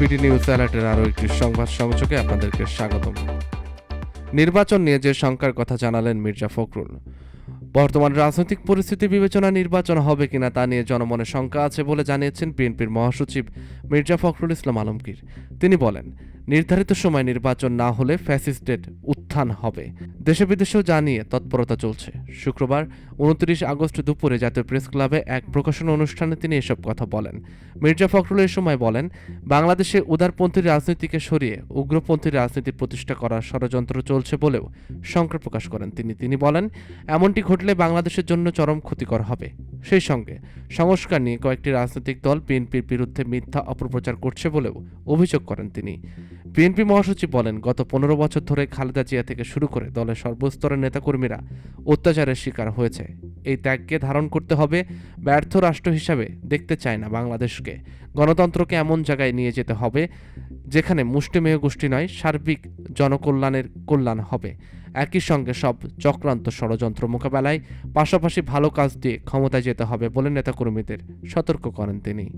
BD news অ্যালার্টের আরও একটি সংবাদ সংযোগে আপনাদেরকে স্বাগতম। নির্বাচন নিয়ে যে শঙ্কার কথা জানালেন মির্জা ফখরুল, বর্তমান রাজনৈতিক পরিস্থিতি বিবেচনা নির্বাচন হবে কিনা তা নিয়ে জনমনে শঙ্কা আছে বলে জানিয়েছেন বিএনপির মহাসচিব মির্জা ফখরুল ইসলাম আলমগীর। তিনি বলেন নির্ধারিত সময় নির্বাচন না হলে ফ্যাসিস্টের উত্থান হবে। দেশে বিদেশেও জানিয়ে তৎপরতা চলছে। শুক্রবার উনত্রিশ আগস্ট দুপুরে জাতীয় প্রেস ক্লাবে এক প্রকাশনা অনুষ্ঠানে তিনি এসব কথা বলেন। মির্জা ফখরুল এই সময় বলেন, বাংলাদেশে উদারপন্থী রাজনীতিকে সরিয়ে উগ্রপন্থী রাজনীতি প্রতিষ্ঠা করার ষড়যন্ত্র চলছে বলেও শঙ্কা প্রকাশ করেন তিনি। তিনি বলেন, এমনটি ঘটলে বাংলাদেশের জন্য চরম ক্ষতিকর হবে। সেই সঙ্গে সংস্কার নিয়ে কয়েকটি রাজনৈতিক দল বিএনপির বিরুদ্ধে মিথ্যা অপপ্রচার করছে বলেও অভিযোগ করেন তিনি। বিএনপি মহাসচিব বলেন, গত পনেরো বছর ধরে খালেদা জিয়া থেকে শুরু করে দলের সর্বস্তরের নেতাকর্মীরা অত্যাচারের শিকার হয়েছে। এই ত্যাগকে ধারণ করতে হবে ব্যর্থ রাষ্ট্র হিসাবে দেখতে চায় না বাংলাদেশকে। গণতন্ত্রকে এমন জায়গায় নিয়ে যেতে হবে যেখানে মুষ্টিমেয় গোষ্ঠী নয়, সার্বিক জনকল্যাণের কল্যাণ হবে। একই সঙ্গে সব চক্রান্ত ষড়যন্ত্র মোকাবেলায় পাশাপাশি ভালো কাজ দিয়ে ক্ষমতায় যেতে হবে বলে নেতাকর্মীদের সতর্ক করেন তিনি।